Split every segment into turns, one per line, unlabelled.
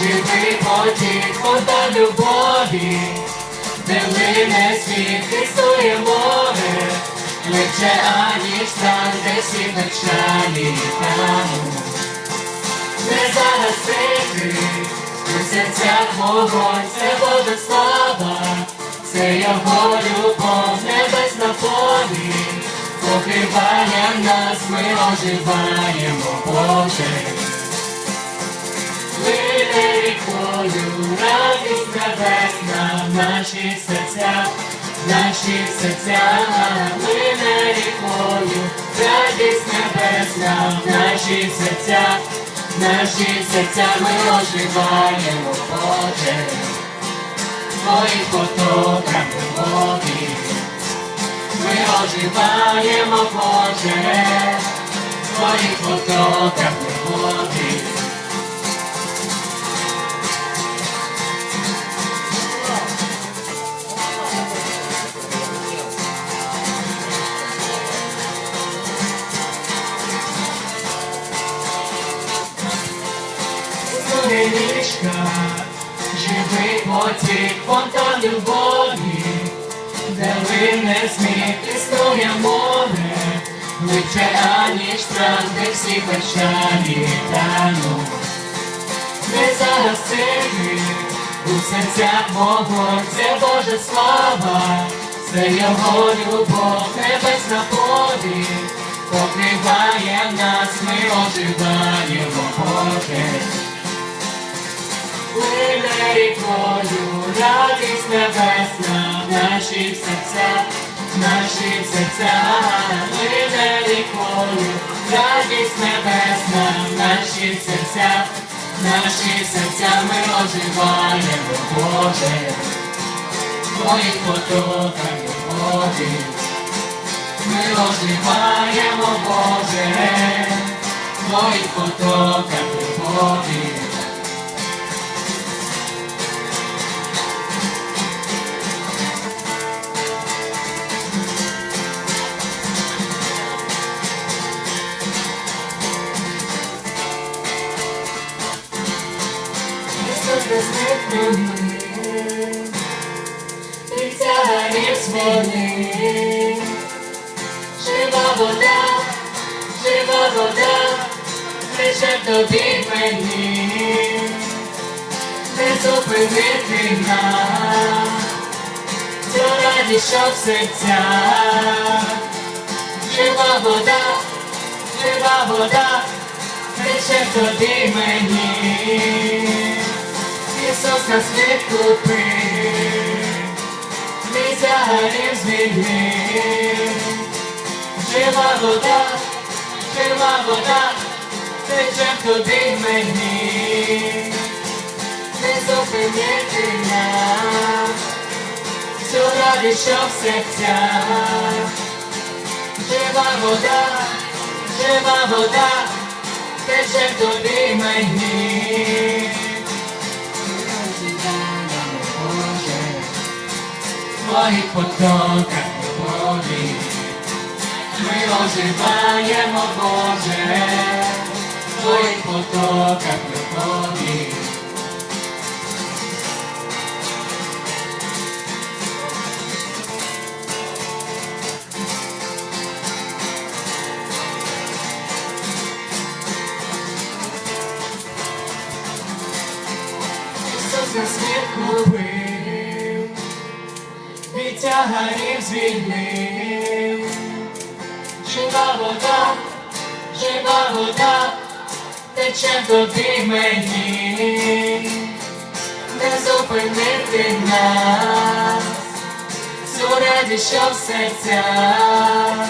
живий потік, фонтан любові, де лине світ, існує море, легче аніж там, де всі печалі. Там. Не загасити, у серцях вогонь, це Божа слава, це його любов, небесна полі, покриває нас, ми оживаємо, Боже. Рікою, радість небесна в наші серця, в наші серця, лине рікою, радість небесна в наші серця, в наші серця ми оживаємо, Боже, твоїх потоках любові. Ми оживаємо, Боже, твоїх потоках любові. Сонечка, живий потік, фонтан любові, де лине сміх, існує море, легче аніж страх, де всі печалі тануть. Не загасити у серцях вогонь, це Божа слава, це його любов, небесна пові, покриває нас, ми оживаємо, Боже. Лине рікою, радість небесна в наших серцях, в наших серцях, лине рікою, радість небесна в наших серцях, в ми оживаємо, Боже, твоїх потоках любові. Ми оживаємо, Боже, твоїх потоках любові. Ісус безсмертний, і тягарів свини, жива вода, жива вода, лише тобі мені, не зупинити нас, цю радість, що в жива вода, жива вода, лише тобі мені. Ісус нас відкупив, мій тягарів звільнив. Жива вода, жива вода, тече тобі мені. Не зупинити нас, цю радість, що в серцях. Жива вода, жива вода, тече тобі мені. Твоїх потоках любові ми оживаємо, Боже, в твоїх потоках любові. Ісус нас відкупив, від тягарів звільнив. Жива вода, жива вода, тече тобі мені, не зупинити нас, цю радість, що в серцях.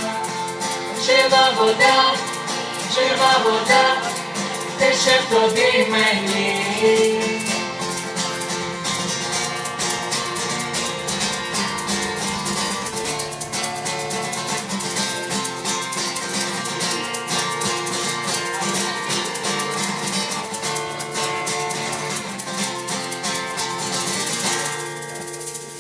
Жива вода, жива вода, тече в тобі мені,